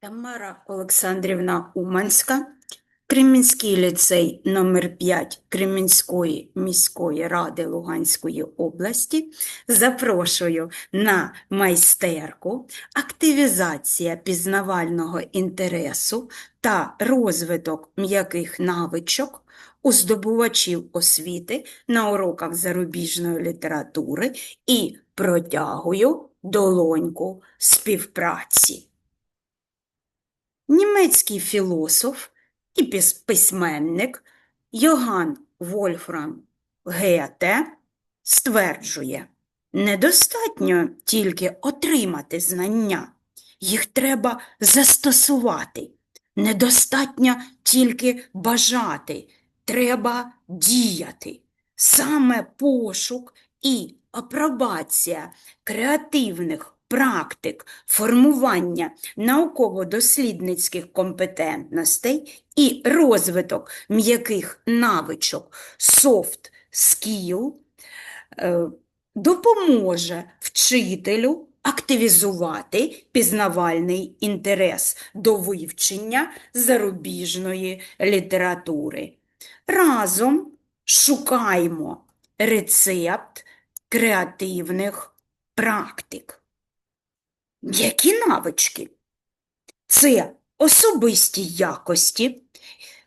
Тамара Олександрівна Уманська, Кремінський ліцей номер 5 Кремінської міської ради Луганської області запрошую на майстерку «Активізація пізнавального інтересу та розвиток м'яких навичок у здобувачів освіти на уроках зарубіжної літератури і протягую долоньку співпраці. Німецький філософ і письменник Йоган Вольфрам Гете стверджує, недостатньо тільки отримати знання, їх треба застосувати. Недостатньо тільки бажати, треба діяти. Саме пошук і апробація креативних практик формування науково-дослідницьких компетентностей і розвиток м'яких навичок soft skill е, допоможе вчителю активізувати пізнавальний інтерес до вивчення зарубіжної літератури. Разом шукаймо рецепт креативних практик. Які навички? Це особисті якості,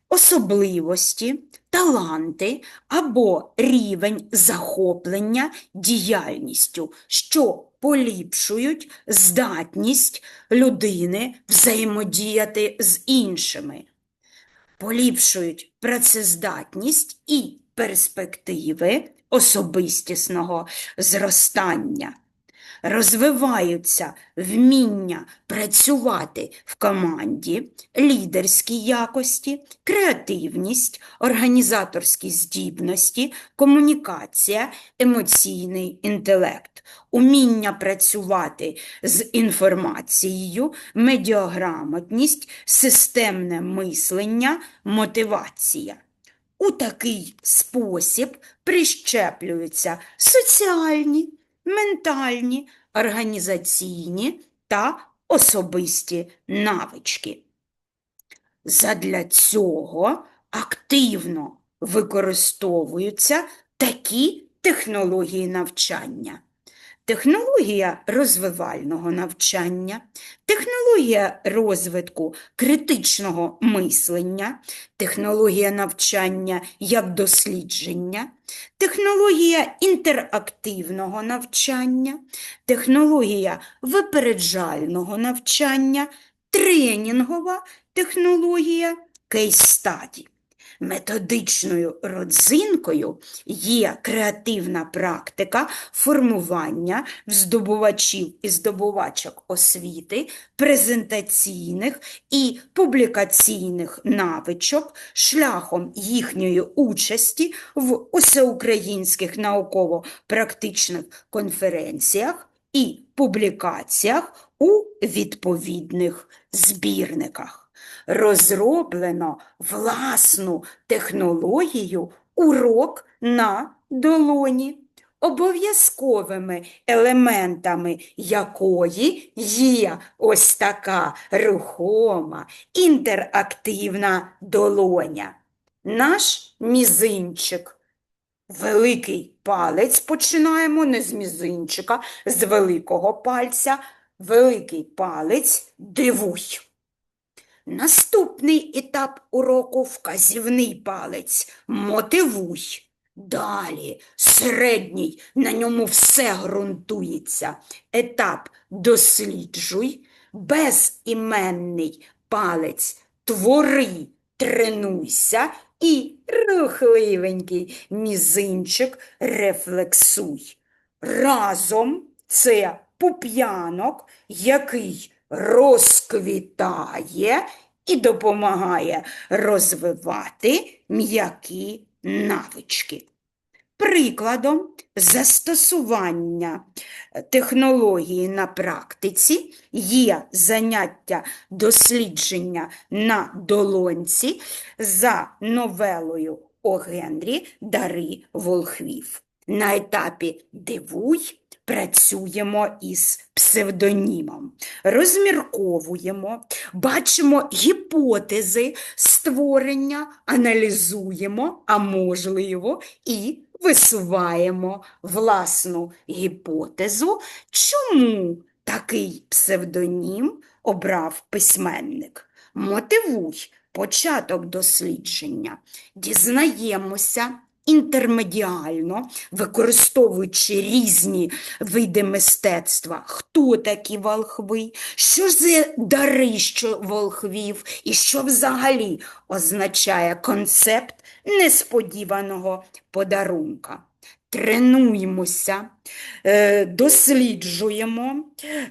особливості, таланти або рівень захоплення діяльністю, що поліпшують здатність людини взаємодіяти з іншими, поліпшують працездатність і перспективи особистісного зростання розвиваються вміння працювати в команді, лідерські якості, креативність, організаторські здібності, комунікація, емоційний інтелект, уміння працювати з інформацією, медіаграмотність, системне мислення, мотивація. У такий спосіб прищеплюються соціальні, ментальні, організаційні та особисті навички. Задля цього активно використовуються такі технології навчання. Технологія розвивального навчання, технологія розвитку критичного мислення, технологія навчання як дослідження, технологія інтерактивного навчання, технологія випереджального навчання, тренінгова технологія кейс-стаді. Методичною родзинкою є креативна практика формування здобувачів і здобувачок освіти презентаційних і публікаційних навичок шляхом їхньої участі в усеукраїнських науково-практичних конференціях і публікаціях у відповідних збірниках розроблено власну технологію урок на долоні, обов'язковими елементами якої є ось така рухома інтерактивна долоня. Наш мізинчик. Великий палець починаємо не з мізинчика, з великого пальця. Великий палець дивуй. Наступний етап уроку вказівний палець. Мотивуй. Далі середній, на ньому все ґрунтується. Етап досліджуй, безіменний палець твори, тренуйся і рухливенький мізинчик рефлексуй. Разом це пуп'янок, який розквітає і допомагає розвивати м'які навички. Прикладом застосування технології на практиці є заняття дослідження на долонці за новелою Генрі Дари Волхвів. На етапі «Дивуй» працюємо із псевдонімом, розмірковуємо, бачимо гіпотези створення, аналізуємо, а можливо, і висуваємо власну гіпотезу, чому такий псевдонім обрав письменник. Мотивуй початок дослідження. Дізнаємося інтермедіально, використовуючи різні види мистецтва, хто такі волхви, що за дари що волхвів, і що взагалі означає концепт несподіваного подарунка. Тренуємося, е, досліджуємо,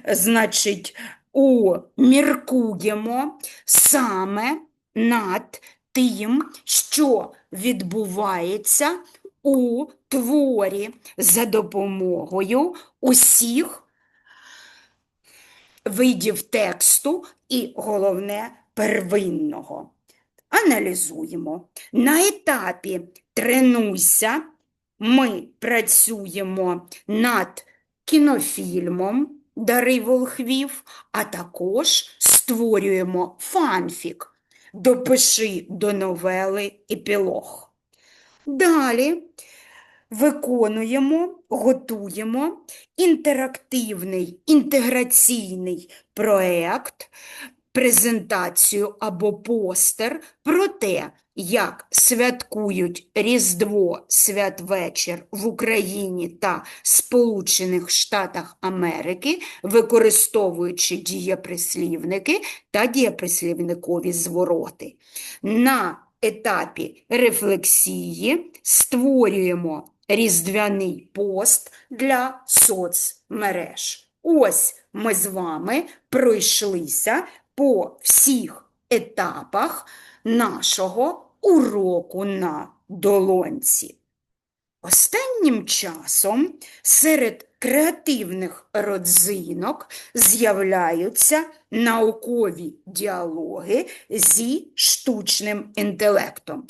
значить, о, міркуємо саме над тим, що відбувається у творі за допомогою усіх видів тексту і, головне, первинного. Аналізуємо. На етапі тренуйся ми працюємо над кінофільмом Дари волхвів, а також створюємо фанфік. Допиши до новели епілог. Далі виконуємо, готуємо інтерактивний інтеграційний проєкт, презентацію або постер про те, як святкують Різдво святвечір в Україні та Сполучених Штатах Америки, використовуючи дієприслівники та дієприслівникові звороти. На етапі рефлексії створюємо різдвяний пост для соцмереж. Ось ми з вами пройшлися по всіх етапах нашого уроку на долонці. Останнім часом серед креативних родзинок з'являються наукові діалоги зі штучним інтелектом.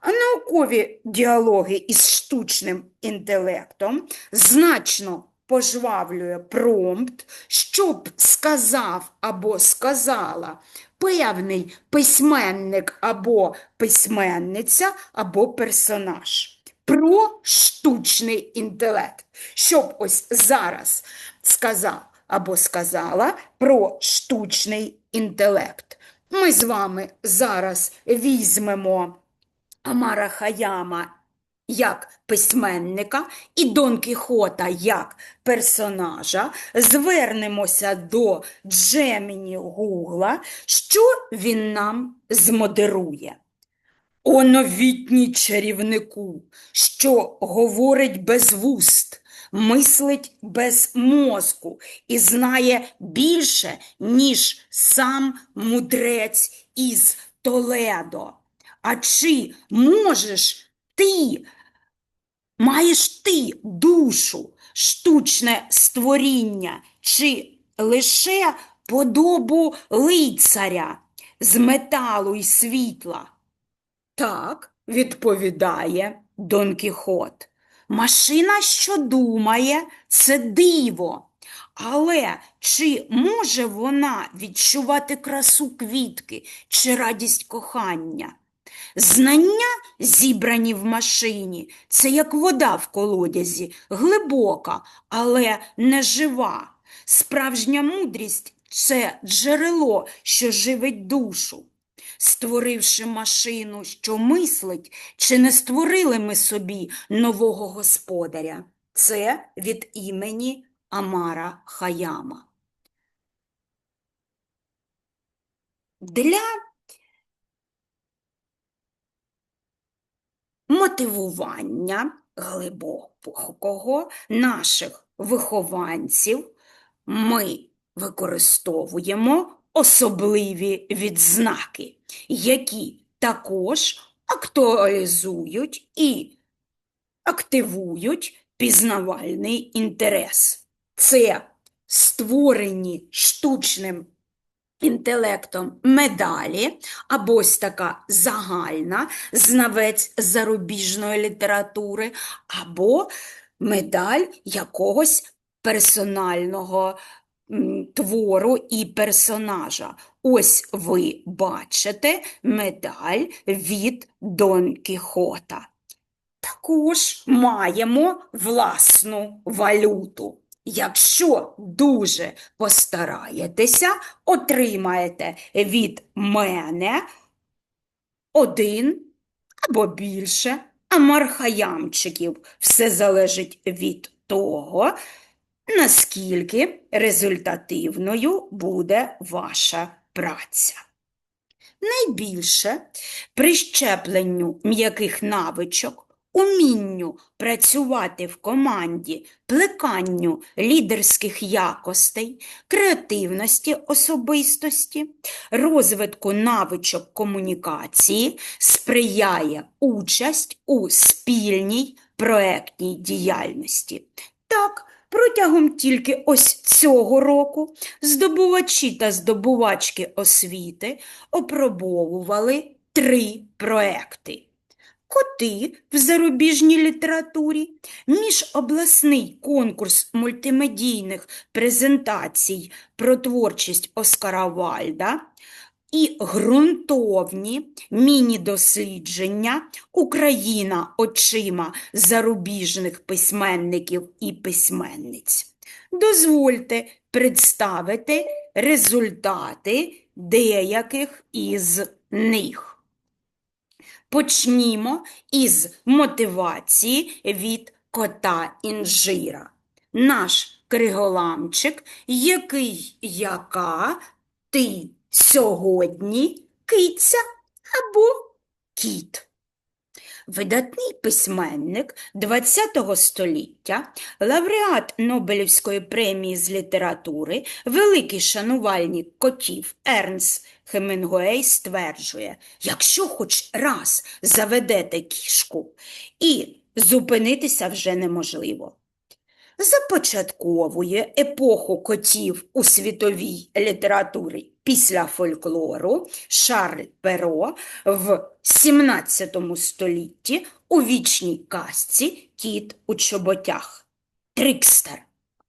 А наукові діалоги із штучним інтелектом значно пожвавлює промпт, щоб сказав або сказала певний письменник або письменниця, або персонаж. Про штучний інтелект. Щоб ось зараз сказав або сказала про штучний інтелект. Ми з вами зараз візьмемо Амара Хаяма як письменника і Дон Кіхота як персонажа, звернемося до Джеміні Гугла, що він нам змодерує. О новітній чарівнику, що говорить без вуст, мислить без мозку і знає більше, ніж сам мудрець із Толедо. А чи можеш ти Маєш ти душу, штучне створіння, чи лише подобу лицаря з металу й світла? Так, відповідає Дон Кіхот. Машина, що думає, це диво. Але чи може вона відчувати красу квітки чи радість кохання? Знання, зібрані в машині, це як вода в колодязі, глибока, але не жива. Справжня мудрість це джерело, що живить душу. Створивши машину, що мислить, чи не створили ми собі нового господаря? Це від імені Амара Хаяма. Для мотивування глибокого наших вихованців ми використовуємо особливі відзнаки, які також актуалізують і активують пізнавальний інтерес. Це створені штучним інтелектом медалі, або ось така загальна знавець зарубіжної літератури, або медаль якогось персонального твору і персонажа. Ось ви бачите медаль від Дон Кіхота. Також маємо власну валюту. Якщо дуже постараєтеся, отримаєте від мене один або більше амархаямчиків. Все залежить від того, наскільки результативною буде ваша праця. Найбільше прищепленню м'яких навичок, умінню працювати в команді, плеканню лідерських якостей, креативності особистості, розвитку навичок комунікації сприяє участь у спільній проектній діяльності. Так, протягом тільки ось цього року здобувачі та здобувачки освіти опробовували три проекти. Коти в зарубіжній літературі, міжобласний конкурс мультимедійних презентацій про творчість Оскара Вальда і ґрунтовні міні-дослідження Україна очима зарубіжних письменників і письменниць. Дозвольте представити результати деяких із них. Почнімо із мотивації від кота інжира. Наш криголамчик, який, яка, ти сьогодні киця або кіт. Видатний письменник ХХ століття, лауреат Нобелівської премії з літератури, великий шанувальник котів Ернст Хемінгуей стверджує, якщо хоч раз заведете кішку, і зупинитися вже неможливо. Започатковує епоху котів у світовій літературі після фольклору Шарль Перо в 17 столітті у вічній казці «Кіт у чоботях». Трикстер,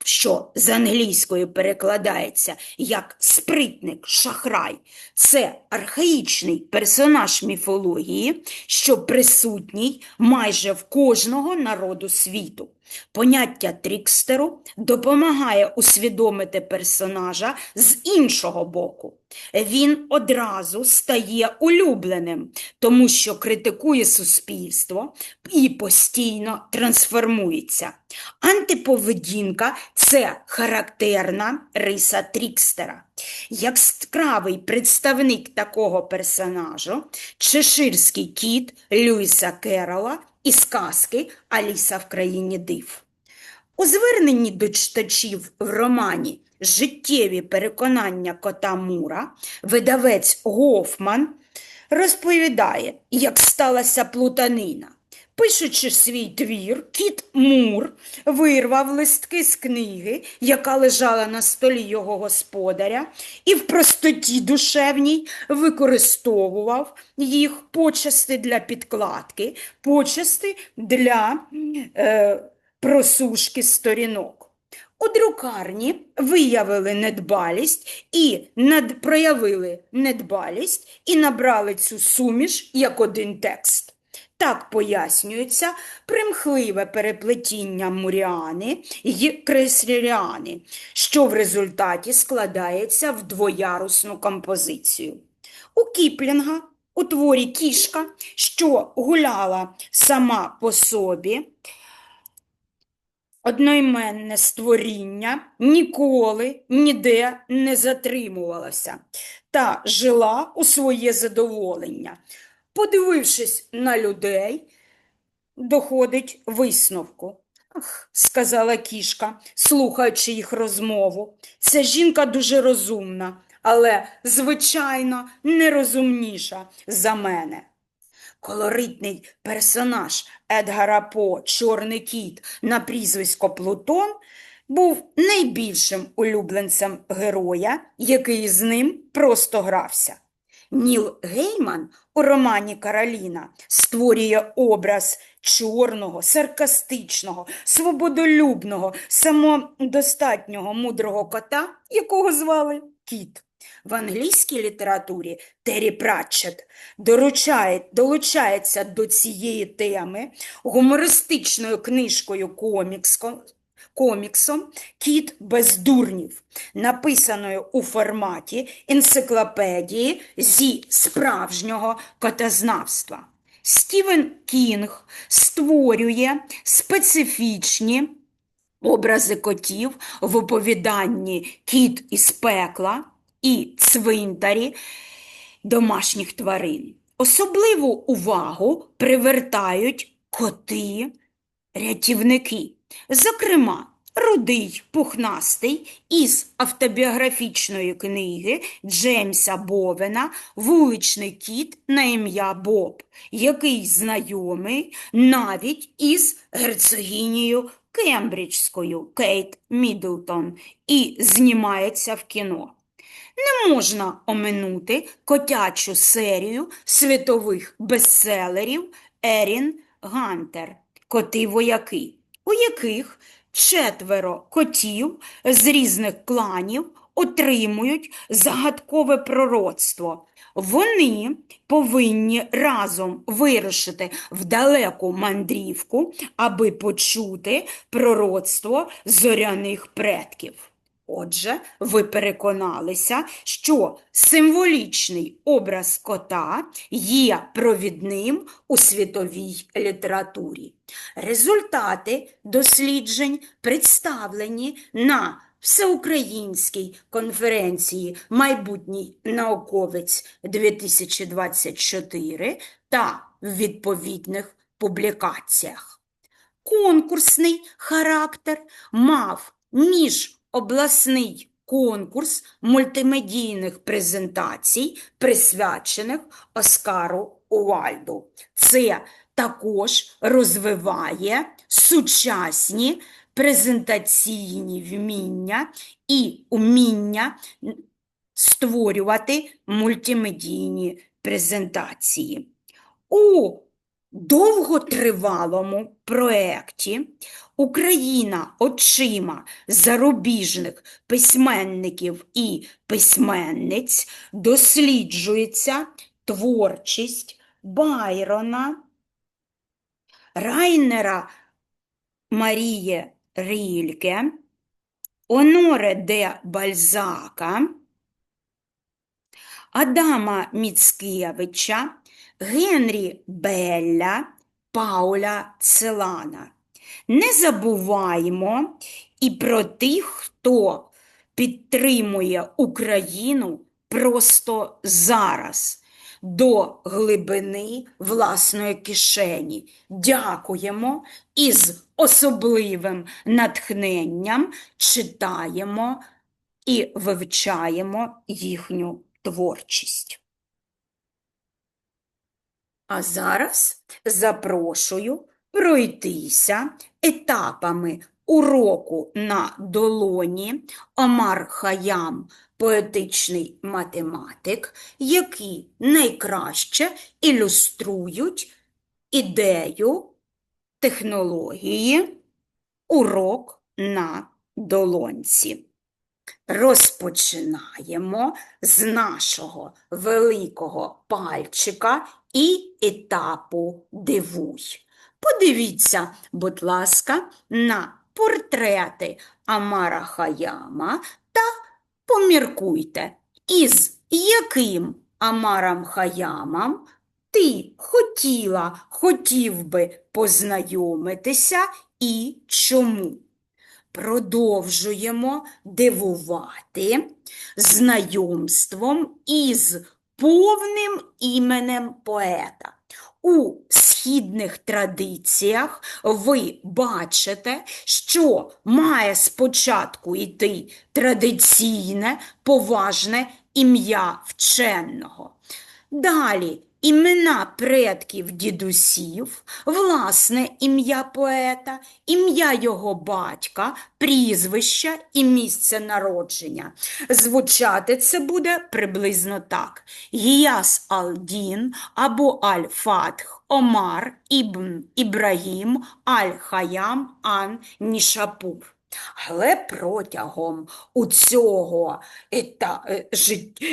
що з англійської перекладається як спритник, шахрай, це архаїчний персонаж міфології, що присутній майже в кожного народу світу. Поняття трікстеру допомагає усвідомити персонажа з іншого боку. Він одразу стає улюбленим, тому що критикує суспільство і постійно трансформується. Антиповедінка – це характерна риса трікстера. Яскравий представник такого персонажу – чеширський кіт Льюіса Керрола із сказки Аліса в країні див. У зверненні до читачів в романі Життєві переконання кота Мура видавець Гофман розповідає, як сталася плутанина. Пишучи свій твір, кіт Мур вирвав листки з книги, яка лежала на столі його господаря, і в простоті душевній використовував їх почасти для підкладки, почасти для е, просушки сторінок. У друкарні виявили недбалість і над... проявили недбалість і набрали цю суміш як один текст. Так пояснюється примхливе переплетіння Муріани й Кресліріани, що в результаті складається в двоярусну композицію. У Кіплінга у творі кішка, що гуляла сама по собі, одноіменне створіння ніколи ніде не затримувалося та жила у своє задоволення. Подивившись на людей, доходить висновку. Ах, сказала кішка, слухаючи їх розмову. Ця жінка дуже розумна, але, звичайно, нерозумніша за мене. Колоритний персонаж Едгара По, Чорний кіт на прізвисько Плутон, був найбільшим улюбленцем героя, який з ним просто грався. Ніл Гейман у романі Кароліна створює образ чорного, саркастичного, свободолюбного, самодостатнього мудрого кота, якого звали Кіт. В англійській літературі Террі Пратчет доручає, долучається до цієї теми гумористичною книжкою коміксом, коміксом Кіт без дурнів, написаною у форматі енциклопедії зі справжнього котознавства. Стівен Кінг створює специфічні образи котів в оповіданні Кіт із пекла і цвинтарі домашніх тварин. Особливу увагу привертають коти-рятівники. Зокрема, рудий пухнастий із автобіографічної книги Джеймса Бовена «Вуличний кіт на ім'я Боб», який знайомий навіть із герцогінею Кембриджською Кейт Міддлтон і знімається в кіно. Не можна оминути котячу серію світових бестселерів Ерін Гантер «Коти-вояки», у яких четверо котів з різних кланів отримують загадкове пророцтво. Вони повинні разом вирушити в далеку мандрівку, аби почути пророцтво зоряних предків. Отже, ви переконалися, що символічний образ кота є провідним у світовій літературі. Результати досліджень представлені на Всеукраїнській конференції Майбутній науковець 2024 та в відповідних публікаціях. Конкурсний характер мав міжобласний конкурс мультимедійних презентацій, присвячених Оскару Уальду. Це також розвиває сучасні презентаційні вміння і уміння створювати мультимедійні презентації. У довготривалому проєкті Україна очима зарубіжних письменників і письменниць досліджується творчість Байрона, Райнера Маріє Рільке, Оноре де Бальзака, Адама Міцкевича, Генрі Белля, Пауля Целана. Не забуваємо і про тих, хто підтримує Україну просто зараз до глибини власної кишені. Дякуємо і з особливим натхненням читаємо і вивчаємо їхню творчість. А зараз запрошую пройтися етапами уроку на долоні Омар Хаям, поетичний математик, які найкраще ілюструють ідею технології урок на долонці. Розпочинаємо з нашого великого пальчика і етапу дивуй. Подивіться, будь ласка, на портрети Амара Хаяма та поміркуйте, із яким Амаром Хаямом ти хотіла, хотів би познайомитися і чому. Продовжуємо дивувати знайомством із повним іменем поета. У східних традиціях ви бачите, що має спочатку йти традиційне, поважне ім'я вченого. Далі імена предків дідусів, власне ім'я поета, ім'я його батька, прізвище і місце народження. Звучати це буде приблизно так: Гіяс Алдін або Аль-Фатх, Омар, Ібн Ібрагім, Аль-Хаям, Ан Нішапур. Але протягом у цього е,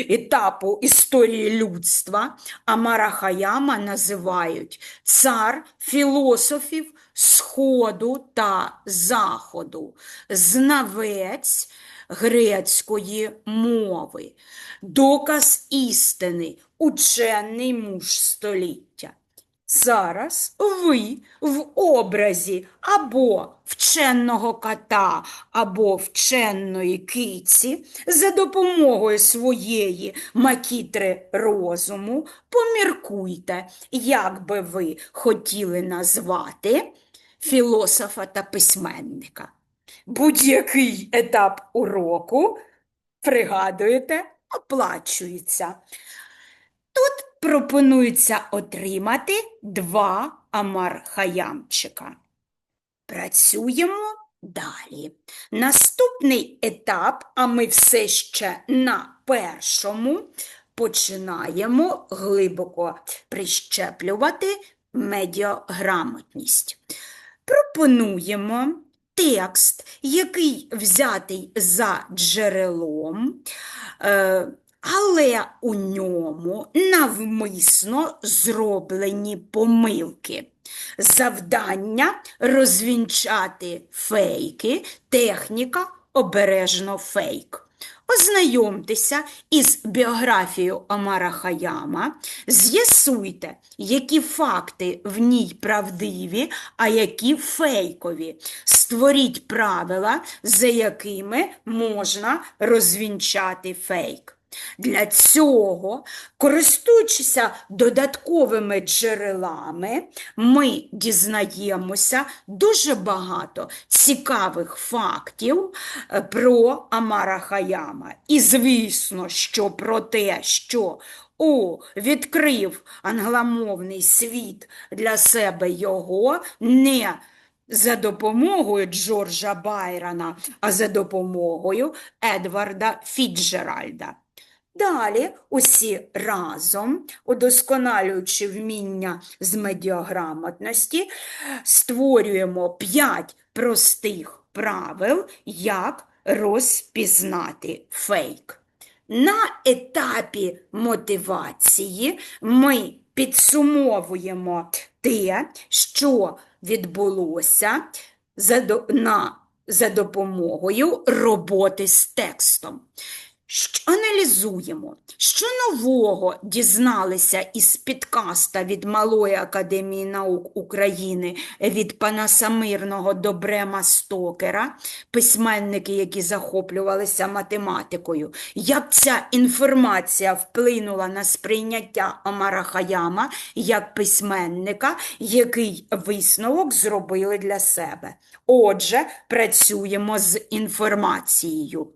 етапу історії людства Амара Хаяма називають цар філософів Сходу та Заходу, знавець грецької мови, доказ істини, учений муж століття. Зараз ви в образі або вченого кота, або вченої киці за допомогою своєї макітри розуму поміркуйте, як би ви хотіли назвати філософа та письменника. Будь-який етап уроку, пригадуєте, оплачується. Пропонується отримати два амар-хаямчика. Працюємо далі. Наступний етап, а ми все ще на першому, починаємо глибоко прищеплювати медіаграмотність. Пропонуємо текст, який взятий за джерелом, е, але у ньому навмисно зроблені помилки. Завдання розвінчати фейки, техніка обережно фейк. Ознайомтеся із біографією Омара Хаяма, з'ясуйте, які факти в ній правдиві, а які фейкові. Створіть правила, за якими можна розвінчати фейк. Для цього, користуючися додатковими джерелами, ми дізнаємося дуже багато цікавих фактів е, про Амара Хаяма. І, звісно, що про те, що о, відкрив англомовний світ для себе його не за допомогою Джорджа Байрона, а за допомогою Едварда Фіджеральда. Далі усі разом, удосконалюючи вміння з медіаграмотності, створюємо п'ять простих правил, як розпізнати фейк. На етапі мотивації ми підсумовуємо те, що відбулося за, допомогою роботи з текстом. Що аналізуємо, що нового дізналися із підкаста від Малої академії наук України від пана Самирного Добрема Стокера, письменники, які захоплювалися математикою, як ця інформація вплинула на сприйняття Омара Хаяма як письменника, який висновок зробили для себе. Отже, працюємо з інформацією.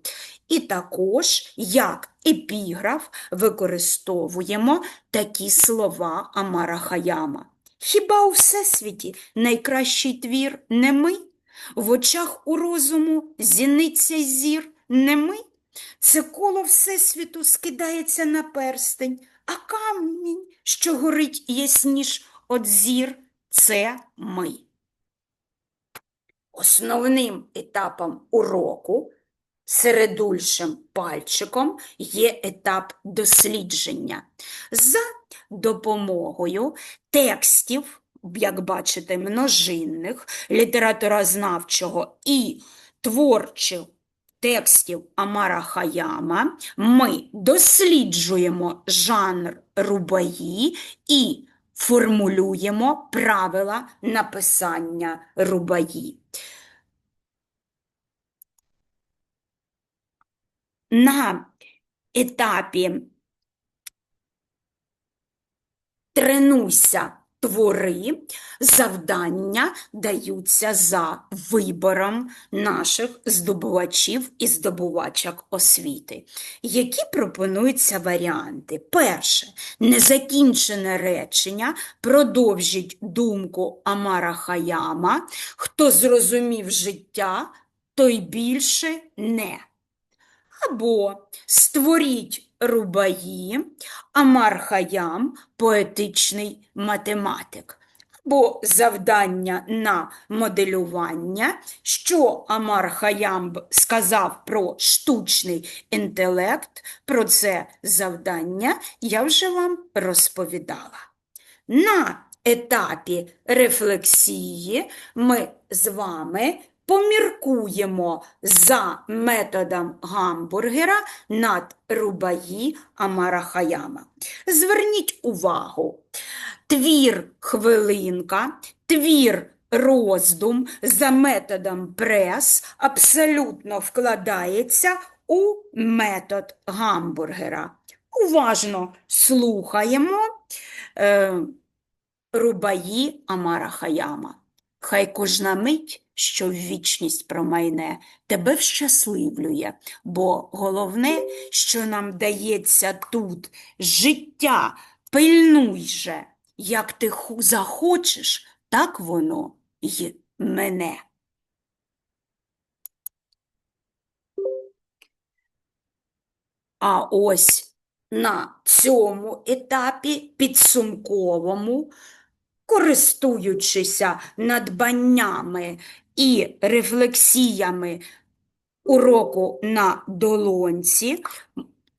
І також, як епіграф, використовуємо такі слова Амара Хаяма. Хіба у всесвіті найкращий твір не ми? В очах у розуму зіниться зір не ми? Це коло всесвіту скидається на перстень, а камінь, що горить ясніш от зір, це ми. Основним етапом уроку середульшим пальчиком є етап дослідження. За допомогою текстів, як бачите, множинних, літературознавчого і творчих текстів Амара Хаяма ми досліджуємо жанр рубаї і формулюємо правила написання рубаї. На етапі тренуйся твори, завдання даються за вибором наших здобувачів і здобувачок освіти. Які пропонуються варіанти? Перше, незакінчене речення продовжить думку Амара Хаяма, хто зрозумів життя, той більше не. Або створіть рубаї, Амар Хаям – поетичний математик. Або завдання на моделювання, що Амар Хаям сказав про штучний інтелект, про це завдання я вже вам розповідала. На етапі рефлексії ми з вами поміркуємо за методом гамбургера над рубаї Амара Хаяма. Зверніть увагу, твір хвилинка, твір роздум за методом прес абсолютно вкладається у метод гамбургера. Уважно слухаємо е, рубаї Амара Хаяма. Хай кожна мить, що в вічність промайне, тебе вщасливлює, бо головне, що нам дається тут життя, пильнуй же, як ти захочеш, так воно й мене. А ось на цьому етапі підсумковому користуючися надбаннями і рефлексіями уроку на долонці,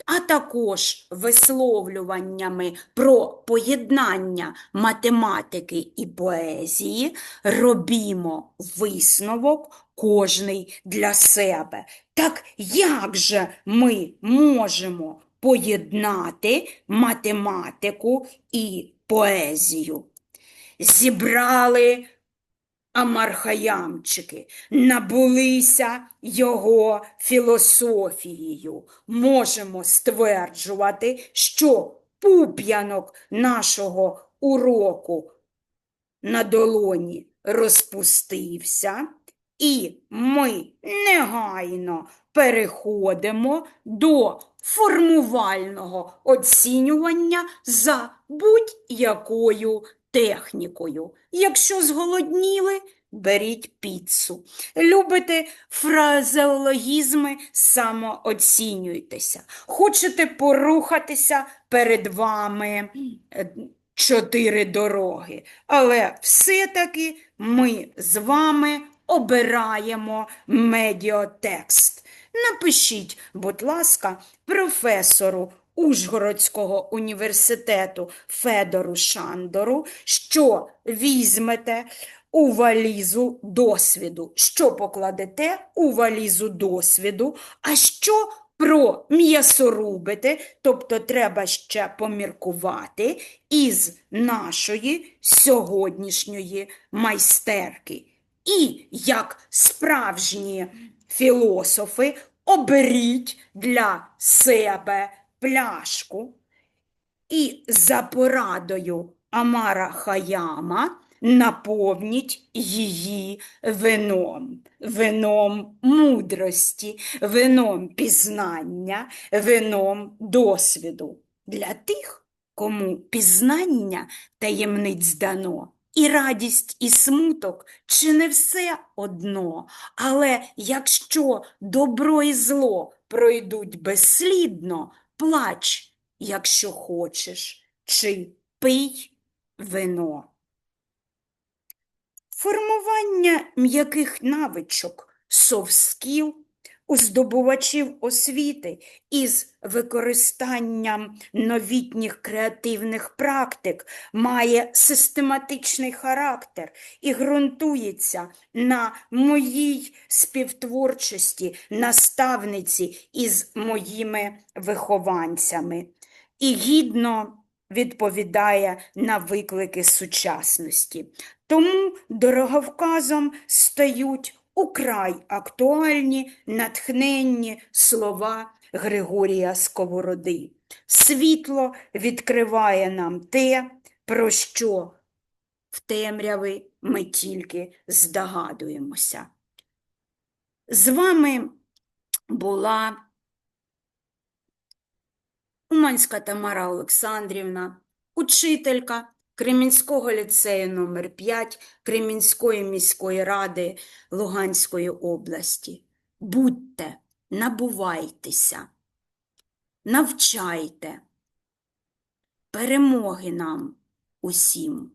а також висловлюваннями про поєднання математики і поезії, робімо висновок кожний для себе. Так як же ми можемо поєднати математику і поезію? Зібрали амархаямчики, набулися його філософією. Можемо стверджувати, що пуп'янок нашого уроку на долоні розпустився, і ми негайно переходимо до формувального оцінювання за будь-якою технікою. Якщо зголодніли, беріть піцу. Любите фразеологізми, самооцінюйтеся. Хочете порухатися перед вами е, чотири дороги. Але все-таки ми з вами обираємо медіотекст. Напишіть, будь ласка, професору Ужгородського університету Федору Шандору, що візьмете у валізу досвіду, що покладете у валізу досвіду, а що про м'ясорубите, тобто треба ще поміркувати із нашої сьогоднішньої майстерки. І як справжні філософи оберіть для себе пляшку і за порадою Амара Хаяма наповніть її вином, вином мудрості, вином пізнання, вином досвіду. Для тих, кому пізнання таємниць дано, і радість, і смуток, чи не все одно, але якщо добро і зло пройдуть безслідно, плач, якщо хочеш, чи пий вино. Формування м'яких навичок, софт-скіл у здобувачів освіти із використанням новітніх креативних практик має систематичний характер і ґрунтується на моїй співтворчості, наставниці із моїми вихованцями і гідно відповідає на виклики сучасності. Тому дороговказом стають украй актуальні натхненні слова Григорія Сковороди. Світло відкриває нам те, про що в темряви ми тільки здогадуємося. З вами була Уманська Тамара Олександрівна, учителька Кремінського ліцею номер 5 Кремінської міської ради Луганської області. Будьте, набувайтеся, навчайте. Перемоги нам усім!